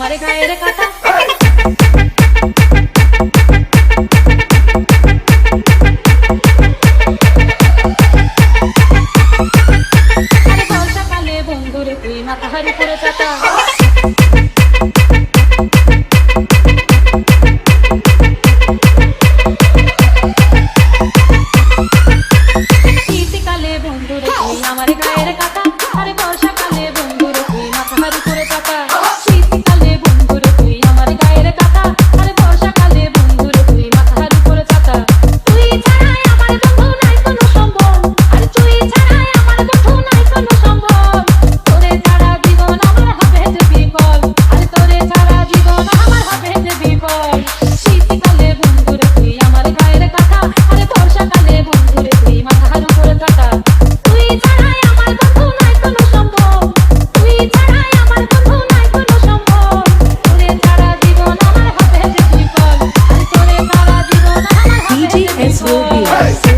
আমার গায়ের কাটা। তুই মাথা হারি করে চাটা? Hey!